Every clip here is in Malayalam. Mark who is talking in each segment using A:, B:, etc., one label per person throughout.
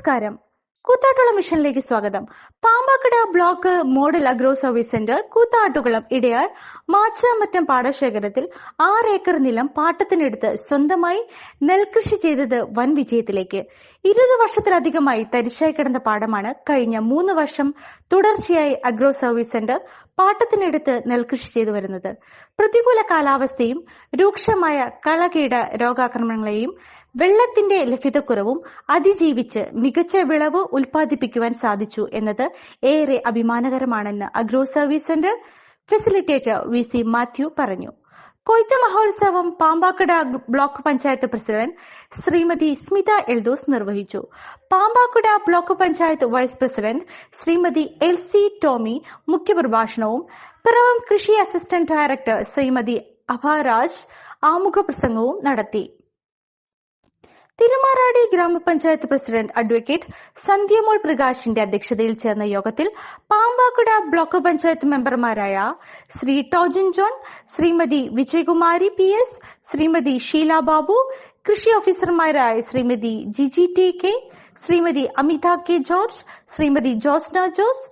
A: നമസ്കാരം. കൂത്താട്ടുകുളം മിഷനിലേക്ക് സ്വാഗതം. Pampakuda block model agro service centre Koothattukulam Edayar Machamattom പാടശേഖരത്തിൽ ആറ് ഏക്കർ നിലം പാട്ടത്തിനെടുത്ത് സ്വന്തമായി നെൽകൃഷി ചെയ്തത് വൻ വിജയത്തിലേക്ക്. ഇരുപത് വർഷത്തിലധികമായി തരിശായി കിടന്ന പാടമാണ് കഴിഞ്ഞ മൂന്ന് വർഷം തുടർച്ചയായി അഗ്രോ സർവീസ് സെന്റർ പാട്ടത്തിനെടുത്ത് നെൽകൃഷി ചെയ്തു വരുന്നത്. പ്രതികൂല കാലാവസ്ഥയും രൂക്ഷമായ കളകീട രോഗാക്രമണങ്ങളെയും വെള്ളത്തിന്റെ ലഭ്യതക്കുറവും അതിജീവിച്ച് മികച്ച വിളവ് ഉൽപ്പാദിപ്പിക്കുവാൻ സാധിച്ചു എന്നത് ഏറെ അഭിമാനകരമാണെന്ന് agro service centre facilitator V C Mathew പറഞ്ഞു. കൊയ്ത്ത് മഹോത്സവം പാമ്പാക്കട ബ്ലോക്ക് പഞ്ചായത്ത് പ്രസിഡന്റ് ശ്രീമതി സ്മിത എൽദോസ് നിർവഹിച്ചു. Pampakuda block panchayat vice president Shrimati L C Tomy മുഖ്യപ്രഭാഷണവും Piravom കൃഷി അസിസ്റ്റന്റ് ഡയറക്ടർ ശ്രീമതി അഭാരാജ് ആമുഖ പ്രസംഗവും നടത്തി. തിരുമാറാടി ഗ്രാമപഞ്ചായത്ത് പ്രസിഡന്റ് അഡ്വക്കേറ്റ് സന്ധ്യമോൾ പ്രകാശിന്റെ അധ്യക്ഷതയിൽ ചേർന്ന യോഗത്തിൽ പാമ്പാക്കുട ബ്ലോക്ക് പഞ്ചായത്ത് മെമ്പർമാരായ ശ്രീ ടോജിൻ ജോൺ ശ്രീമതി വിജയകുമാരി പി എസ് ശ്രീമതി ഷീല ബാബു കൃഷി ഓഫീസർമാരായ Shrimati Jiji T K Shrimati Amitha K George Shrimati Josna Jose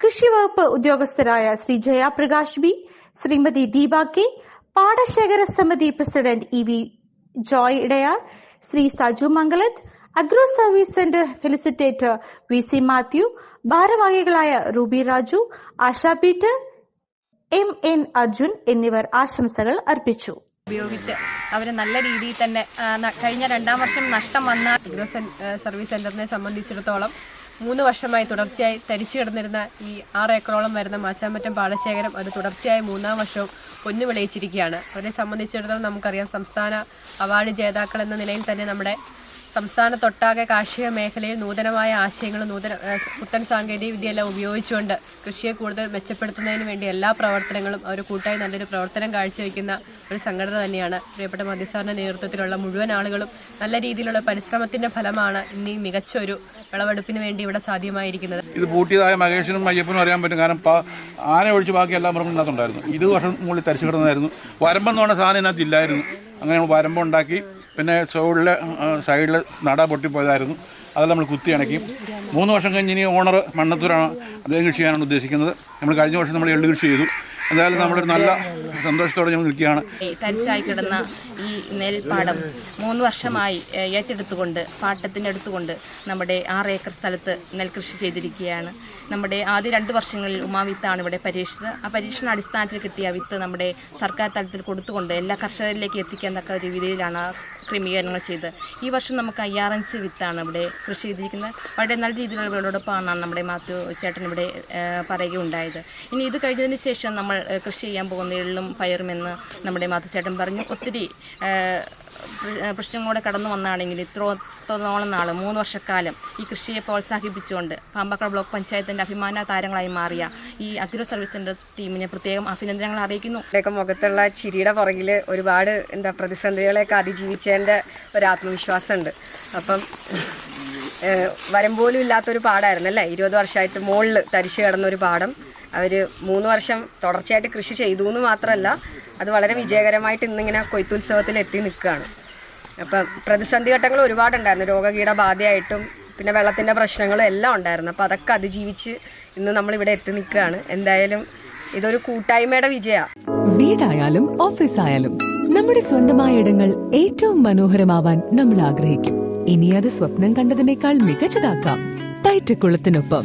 A: കൃഷി വകുപ്പ് ഉദ്യോഗസ്ഥരായ ശ്രീ ജയപ്രകാശ് ബി ശ്രീമതി ദീപ കെ പാടശേഖര സമിതി president E V Joy Edayar Shri Saju Mangalath agro service centre facilitator V C Mathew ഭാരവാഹികളായ റൂബി രാജു ആശാ പീറ്റർ എം എൻ അർജുൻ എന്നിവർ ആശംസകൾ അർപ്പിച്ചു.
B: ഉപയോഗിച്ച് അവർ നല്ല രീതിയിൽ തന്നെ കഴിഞ്ഞ രണ്ടാം വർഷം നഷ്ടം വന്ന അഗ്രോ സർവീസ് സെന്ററിനെ സംബന്ധിച്ചിടത്തോളം മൂന്ന് വർഷമായി തുടർച്ചയായി തരിച്ചു കിടന്നിരുന്ന ഈ ആറ് ഏക്കറോളം വരുന്ന മാച്ചാമറ്റം പാടശേഖരം അത് തുടർച്ചയായി മൂന്നാം വർഷവും പൊന്നു വിളയിച്ചിരിക്കുകയാണ്. അവരെ സംബന്ധിച്ചിടത്തോളം നമുക്കറിയാം സംസ്ഥാന അവാർഡ് ജേതാക്കൾ എന്ന നിലയിൽ തന്നെ നമ്മുടെ സംസ്ഥാനത്തൊട്ടാകെ കാർഷിക മേഖലയിൽ നൂതനമായ ആശയങ്ങളും നൂതന പുത്തൻ സാങ്കേതിക വിദ്യയെല്ലാം ഉപയോഗിച്ചുകൊണ്ട് കൃഷിയെ കൂടുതൽ മെച്ചപ്പെടുത്തുന്നതിന് വേണ്ടി എല്ലാ പ്രവർത്തനങ്ങളും അവർ കൂട്ടായി നല്ലൊരു പ്രവർത്തനം കാഴ്ചവെക്കുന്ന ഒരു സംഘടന തന്നെയാണ്. പ്രിയപ്പെട്ട മധ്യസ്ഥാന നേതൃത്വത്തിലുള്ള മുഴുവൻ ആളുകളും നല്ല രീതിയിലുള്ള പരിശ്രമത്തിന്റെ ഫലമാണ് ഇനി മികച്ച ഒരു വിളവെടുപ്പിന് വേണ്ടി ഇവിടെ സാധ്യമായിരിക്കുന്നത്.
C: ഇത് പൂട്ടിയതായ മഹേഷിനും അയ്യപ്പനും അറിയാൻ പറ്റും. കാരണം ആന ഒഴിച്ച് ബാക്കി എല്ലാ മൃഗങ്ങളും ഇതിനകത്തുണ്ടായിരുന്നു. ഇത് വർഷം മുകളിൽ തരിച്ചു കിടന്നതായിരുന്നു. വരമ്പെന്ന് പറഞ്ഞ സാധനം ഇതിനകത്ത് ഇല്ലായിരുന്നു. അങ്ങനെ വരമ്പുണ്ടാക്കി പിന്നെ സൈഡിൽ സൈഡിൽ നട പൊട്ടിപ്പോയതായിരുന്നു. അതെല്ലാം നമ്മൾ കുത്തി അണക്കി. മൂന്ന് വർഷം കഴിഞ്ഞ് ഇനി ഓണർ മണ്ണത്തൂരാണ് അദ്ദേഹം കൃഷി ചെയ്യാനാണ് ഉദ്ദേശിക്കുന്നത്. നമ്മൾ കഴിഞ്ഞ വർഷം നമ്മൾ എള്ളു കൃഷി ചെയ്തു. എന്തായാലും നമ്മളൊരു നല്ല സന്തോഷത്തോടെ ഞങ്ങൾ നിൽക്കുകയാണ്.
D: തരിച്ചായി കിടന്ന ഈ നെൽപ്പാടം മൂന്ന് വർഷമായി ഏറ്റെടുത്തുകൊണ്ട് പാട്ടത്തിനെടുത്തുകൊണ്ട് നമ്മുടെ ആറ് ഏക്കർ സ്ഥലത്ത് നെൽകൃഷി ചെയ്തിരിക്കുകയാണ്. നമ്മുടെ ആദ്യ രണ്ട് വർഷങ്ങളിൽ ഉമാവിത്താണ് ഇവിടെ പരീക്ഷിച്ചത്. ആ പരീക്ഷണ അടിസ്ഥാനത്തിൽ കിട്ടിയ വിത്ത് നമ്മുടെ സർക്കാർ തലത്തിൽ കൊടുത്തുകൊണ്ട് എല്ലാ കർഷകരിലേക്ക് എത്തിക്കാൻ തക്ക ഒരു രീതിയിലാണ് ക്രമീകരണങ്ങൾ ചെയ്ത് ഈ വർഷം നമുക്ക് അയ്യാറഞ്ച് വിത്താണ് ഇവിടെ കൃഷി ചെയ്തിരിക്കുന്നത്. വളരെ നല്ല രീതിയിലുള്ള വിളവെടുപ്പാണ് നമ്മുടെ മാത്യു ചേട്ടൻ ഇവിടെ പറയുകയുണ്ടായത്. ഇനി ഇത് കഴിഞ്ഞതിന് ശേഷം നമ്മൾ കൃഷി ചെയ്യാൻ പോകുന്ന എള്ളും പയറുമെന്ന് നമ്മുടെ മാത്യു ചേട്ടൻ പറഞ്ഞു. ഒത്തിരി പ്രശ്നങ്ങളോടെ കടന്നു വന്നാണെങ്കിൽ ഇത്രത്തോളം നാൾ മൂന്ന് വർഷക്കാലം ഈ കൃഷിയെ പ്രോത്സാഹിപ്പിച്ചുകൊണ്ട് പാമ്പക്കട ബ്ലോക്ക് പഞ്ചായത്തിന്റെ അഭിമാന താരങ്ങളായി മാറിയ ഈ അഗ്രോ സർവീസ് സെന്റർ ടീമിനെ പ്രത്യേകം അഭിനന്ദനങ്ങൾ അറിയിക്കുന്നു.
E: ഇവിടെയൊക്കെ മുഖത്തുള്ള ചിരിയുടെ പുറകിൽ ഒരുപാട് എന്താ പ്രതിസന്ധികളെയൊക്കെ അതിജീവിച്ചതിന്റെ ഒരു ആത്മവിശ്വാസമുണ്ട്. അപ്പം വരമ്പോലും വരം പോലും ഇല്ലാത്തൊരു പാടായിരുന്നു അല്ലേ? ഇരുപത് വർഷമായിട്ട് മുകളിൽ തരിച്ചു കിടന്ന ഒരു പാടം. അവർ മൂന്ന് വർഷം തുടർച്ചയായിട്ട് കൃഷി ചെയ്തു എന്ന് മാത്രമല്ല അത് വളരെ വിജയകരമായിട്ട് ഇന്നിങ്ങനെ കൊയ്ത്തുത്സവത്തിൽ എത്തി നിൽക്കുകയാണ്. അപ്പം പ്രതിസന്ധി ഘട്ടങ്ങൾ ഒരുപാടുണ്ടായിരുന്നു. രോഗകീടബാധയായിട്ടും പിന്നെ വെള്ളത്തിന്റെ പ്രശ്നങ്ങളും എല്ലാം ഉണ്ടായിരുന്നു. അപ്പോൾ അതൊക്കെ അതിജീവിച്ച് ഇന്ന് നമ്മളിവിടെ എത്തി നിൽക്കുകയാണ്. എന്തായാലും ഇതൊരു കൂട്ടായ്മയുടെ വിജയമാണ്.
F: വീടായാലും ഓഫീസായാലും നമ്മുടെ സ്വന്തമായ ഇടങ്ങൾ ഏറ്റവും മനോഹരമാവാൻ നമ്മൾ ആഗ്രഹിക്കും. ഇനി അത് സ്വപ്നം കണ്ടതിനേക്കാൾ മികച്ചതാക്കാം. പൈറ്റക്കുളത്തിനൊപ്പം.